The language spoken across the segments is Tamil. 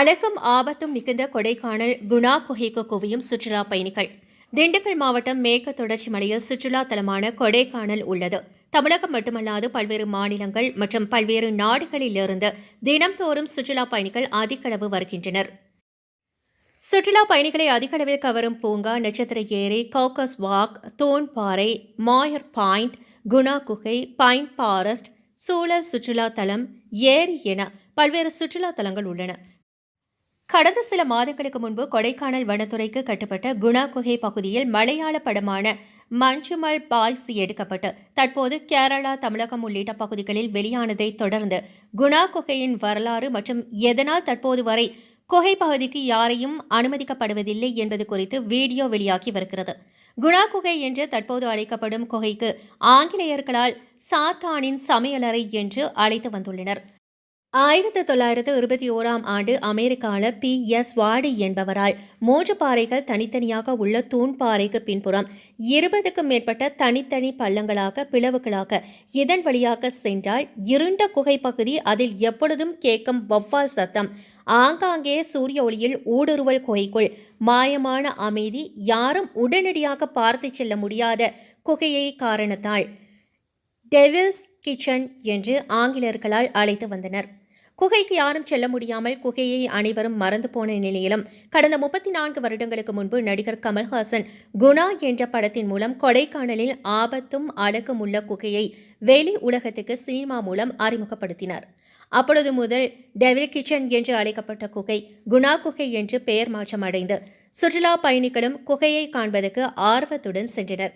அழகும் ஆபத்தும் மிகுந்த கொடைக்கானல் குணா குகைக்கு குவியும் சுற்றுலா பயணிகள். திண்டுக்கல் மாவட்டம் மேற்கு தொடர்ச்சி மலையில் சுற்றுலா தலமான கொடைக்கானல் உள்ளது. தமிழகம் மட்டுமல்லாது பல்வேறு மாநிலங்கள் மற்றும் பல்வேறு நாடுகளிலிருந்து தினம்தோறும் சுற்றுலா பயணிகள் அதிகளவு வருகின்றனர். சுற்றுலா பயணிகளை அதிகளவில் கவரும் பூங்கா நட்சத்திர ஏரி கௌகஸ் வாக் தூண்பாறை மாயர் பாயிண்ட் குணா குகை பைன் ஃபாரஸ்ட் சூழல் சுற்றுலா தலம் ஏரி என பல்வேறு சுற்றுலா தலங்கள் உள்ளன. கடந்த சில மாதங்களுக்கு முன்பு கொடைக்கானல் வனத்துறைக்கு கட்டுப்பட்ட குணா குகை பகுதியில் மலையாள படமான மஞ்சுமல் பாய்ஸ் எடுக்கப்பட்டு தற்போது கேரளா தமிழகம் உள்ளிட்ட பகுதிகளில் வெளியானதை தொடர்ந்து குணா குகையின் வரலாறு மற்றும் எதனால் தற்போது வரை குகை பகுதிக்கு யாரையும் அனுமதிக்கப்படுவதில்லை என்பது குறித்து வீடியோ வெளியாகி வருகிறது. குணா குகை என்று தற்போது அழைக்கப்படும் குகைக்கு ஆங்கிலேயர்களால் சாத்தானின் சமையலறை என்று அழைத்து வந்துள்ளனர். ஆயிரத்தி தொள்ளாயிரத்து இருபத்தி ஓராம் ஆண்டு அமெரிக்காவில் பி. எஸ். வாடி என்பவரால் மூன்று பாறைகள் தனித்தனியாக உள்ள தூண் பாறைக்கு பின்புறம் இருபதுக்கும் மேற்பட்ட தனித்தனி பள்ளங்களாக பிளவுகளாக இதன் வழியாக சென்றால் இருண்ட குகை பகுதி அதில் எப்பொழுதும் கேட்கும் வவ்வால் சத்தம். ஆங்காங்கே சூரிய ஒளியில் ஊடுருவல் குகைக்குள் மாயமான அமைதி யாரும் உடனடியாக பார்த்து செல்ல முடியாத குகையை காரணத்தால். டெவில்ஸ் கிச்சன் என்று ஆங்கிலர்களால் அழைத்து வந்தனர். குகைக்கு யாரும் செல்ல முடியாமல் குகையை அனைவரும் மறந்து போன நிலையிலும் கடந்த முப்பத்தி நான்கு வருடங்களுக்கு முன்பு நடிகர் கமல்ஹாசன் குணா என்ற படத்தின் மூலம் கொடைக்கானலில் ஆபத்தும் அழகும் உள்ள குகையை வெளி உலகத்துக்கு சினிமா மூலம் அறிமுகப்படுத்தினார். அப்பொழுது முதல் டெவில் கிச்சன் என்று அழைக்கப்பட்ட குகை குணா குகை என்று பெயர் மாற்றம் அடைந்து சுற்றுலா பயணிகளும் குகையை காண்பதற்கு ஆர்வத்துடன் சென்றனர்.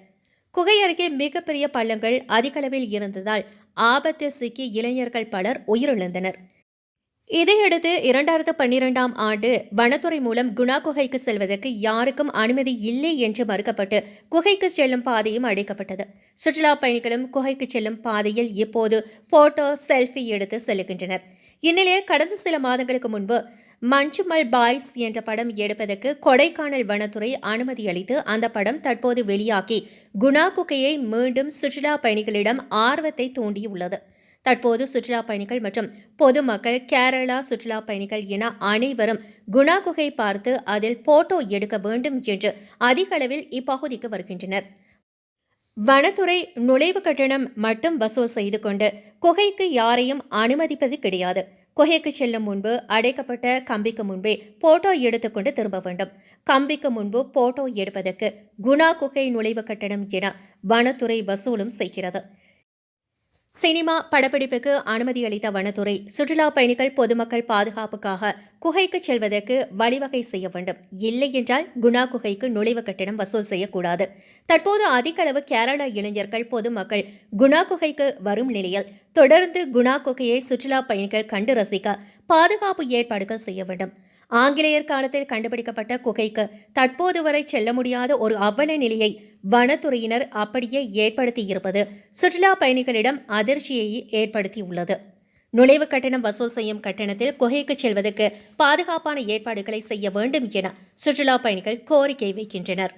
குகை அருகே மிகப்பெரிய பள்ளங்கள் அதிகளவில் இருந்ததால் ஆபத்து சிக்கி இளைஞர்கள் பலர் உயிரிழந்தனர். இதையடுத்து இரண்டாயிரத்து பன்னிரெண்டாம் ஆண்டு வனத்துறை மூலம் குணா குகைக்கு செல்வதற்கு யாருக்கும் அனுமதி இல்லை என்று மறுக்கப்பட்டு குகைக்கு செல்லும் பாதையும் அடைக்கப்பட்டது. சுற்றுலா பயணிகளும் குகைக்கு செல்லும் பாதையில் இப்போது போட்டோ செல்ஃபி எடுத்து செல்கின்றனர். இந்நிலையில் கடந்த சில மாதங்களுக்கு முன்பு மஞ்சுமல் பாய்ஸ் என்ற படம் எடுப்பதற்கு கொடைக்கானல் வனத்துறை அனுமதி அளித்து அந்த படம் தற்போது வெளியாகி குணா குகையை மீண்டும் சுற்றுலா பயணிகளிடம் ஆர்வத்தை தூண்டியுள்ளது. தற்போது சுற்றுலா பயணிகள் மற்றும் பொதுமக்கள் கேரளா சுற்றுலா பயணிகள் என அனைவரும் குணா குகை பார்த்து அதில் போட்டோ எடுக்க வேண்டும் என்று அதிக அளவில் இப்பகுதிக்கு வருகின்றனர். வனத்துறை நுழைவு கட்டணம் மட்டும் வசூல் செய்து கொண்டு குகைக்கு யாரையும் அனுமதிப்பது கிடையாது. குகைக்கு செல்லும் முன்பு அடைக்கப்பட்ட கம்பிக்கு முன்பே போட்டோ எடுத்துக்கொண்டு திரும்ப வேண்டும். கம்பிக்கு முன்பு போட்டோ எடுப்பதற்கு குணா குகை நுழைவு கட்டணம் என வனத்துறை வசூலும் செய்கிறது. சினிமா படப்பிடிப்புக்கு அனுமதி அளித்த வனத்துறை சுற்றுலா பயணிகள் பொதுமக்கள் பாதுகாப்புக்காக குகைக்கு செல்வதற்கு வழிவகை செய்ய வேண்டும். இல்லை என்றால் குணா குகைக்கு நுழைவு கட்டணம் வசூல் செய்யக்கூடாது. தற்போது அதிக அளவு கேரள இளைஞர்கள் பொதுமக்கள் குணா குகைக்கு வரும் நிலையில் தொடர்ந்து குணா குகையை சுற்றுலா பயணிகள் கண்டு ரசிக்க பாதுகாப்பு ஏற்பாடுகள் செய்ய வேண்டும். ஆங்கிலேயர் காலத்தில் கண்டுபிடிக்கப்பட்ட குகைக்கு தற்போது வரை செல்ல முடியாத ஒரு அவ்வள நிலையை வனத்துறையினர் அப்படியே ஏற்படுத்தியிருப்பது சுற்றுலா பயணிகளிடம் அதிர்ச்சியை ஏற்படுத்தியுள்ளது. நுழைவு கட்டணம் வசூல் செய்யும் கட்டணத்தில் குகைக்கு செல்வதற்கு பாதுகாப்பான ஏற்பாடுகளை செய்ய வேண்டும் என சுற்றுலா பயணிகள் கோரிக்கை வைக்கின்றனர்.